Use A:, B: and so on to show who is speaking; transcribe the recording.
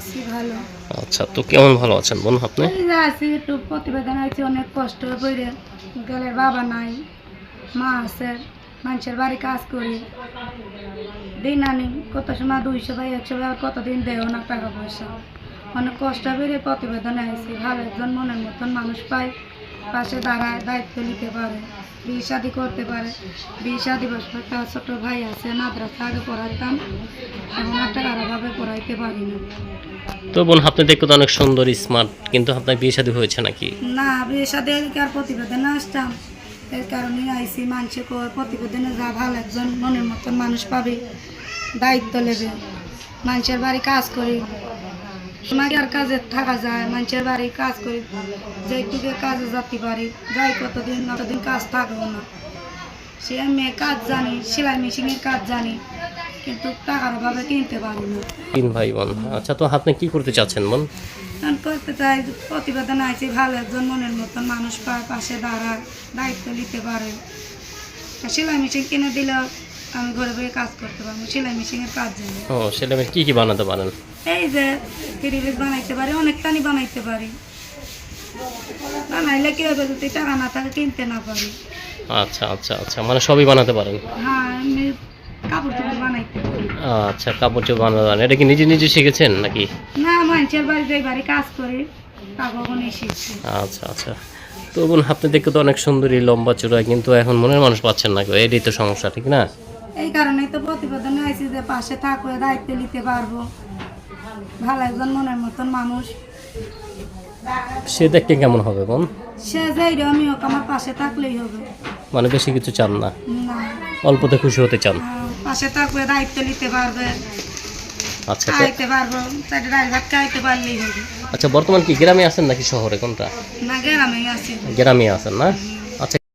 A: আছি ভালো।
B: আচ্ছা তো কেমন ভালো আছেন বোন আপনি?
A: আছি একটু প্রতিবেদন হয়েছে অনেক কষ্ট করে গেলে বাবা নাই মা আছে মানুষের বাড়ি কাজ করি। দিন আনি কত সময় দুইশো বা একশো বা কতদিন দেও না টাকা পয়সা। অনেক কষ্ট করে প্রতিবেদন আইছি ভালো একজন মনের মতন মানুষ পায়। পাশে দাঁড়ায় দায়িত্ব নিতে পারে বিয়ে শাদি করতে পারে। বিয়ে শাদি একটা ছোট ভাই আছে মাদ্রাসা আগে পড়াইতাম এখন একটা আলাদাভাবে পড়াইতে পারি না।
B: তো বোন আপনি দেখতে তো অনেক সুন্দর স্মার্ট কিন্তু আপনার বিয়ে শাদী হয়েছে নাকি?
A: না বিয়ে সাথে আর প্রতিবেদনে আসতাম। এর কারণে আইসি মানুষে প্রতিবেদনে যা ভালো একজন মনের মতন মানুষ পাবে দায়িত্ব নেবে। মানুষের বাড়ি কাজ করি আমাকে আর কাজে থাকা যায় মানুষের বাড়ি কাজ করি যেটুকু কাজে যাতে পারি যাই কতদিন কতদিন কাজ থাকব না। সে আমি কাজ জানি সেলাই মেশিনের কাজ জানি কিন্তু টাকার অভাবে কিনতে পারি না।
B: তিন ভাই বোন আচ্ছা তো আপনি কি করতে চাচ্ছেন বোন
A: করতে চাই প্রতিবেদন আছে ভালো একজন মনের মতন মানুষ পায় পাশে দাঁড়ায় দায়িত্ব নিতে পারে। সেলাই মেশিন কিনে দিলে আমি ঘরে বসে কাজ করতে পারব সেলাই মেশিনের কাজ জানি।
B: ও ছেলে মেয়ে কি কি বানাতে পারেন?
A: এই যে ফ্রিজ বানাইতে পারি অনেকটানি বানাইতে পারি। বানাইলে কি হবে যদি টাকা না থাকে কিনতে না পারি।
B: আচ্ছা আচ্ছা আচ্ছা মানে সবই বানাতে পারেন?
A: হ্যাঁ আমি কাপড় টাপড় বানাইতে পারি।
B: আচ্ছা কাপড় চোপড় বানাতে পারেন। এটা কি নিজে নিজে শিখেছেন নাকি?
A: না মানুষের বাড়িতে বাড়ি কাজ করি কাপড় শিখছি
B: আচ্ছা আচ্ছা। তো বোন আপনি দেখতে তো অনেক সুন্দরী লম্বা চূড়া কিন্তু এখন মনের মানুষ পাচ্ছেন না গো, এটাই তো সমস্যা ঠিক না?
A: এই কারণেই তো প্রতিবেদনে আইছি যে পাশে থাকলে দায়িত্ব নিতে পারব। ভালো একজন মনের মতন মানুষ।
B: সে দেখতে কেমন হবে বোন?
A: সে যাই রে আমি হোক আমার পাশে থাকলেই হবে।
B: মানে বেশি কিছু চান না?
A: না।
B: অল্পতে খুশি হতে চান?
A: পাশে থাকলে দায়িত্ব নিতে পারবে।
B: আচ্ছা তো
A: খাইতে পারব চারটে ডাল ভাত খাইতে পারলেই হবে।
B: আচ্ছা বর্তমান কি গ্রামে আছেন নাকি শহরে কোনটা?
A: না গ্রামে আছি।
B: গ্রামে আছেন না?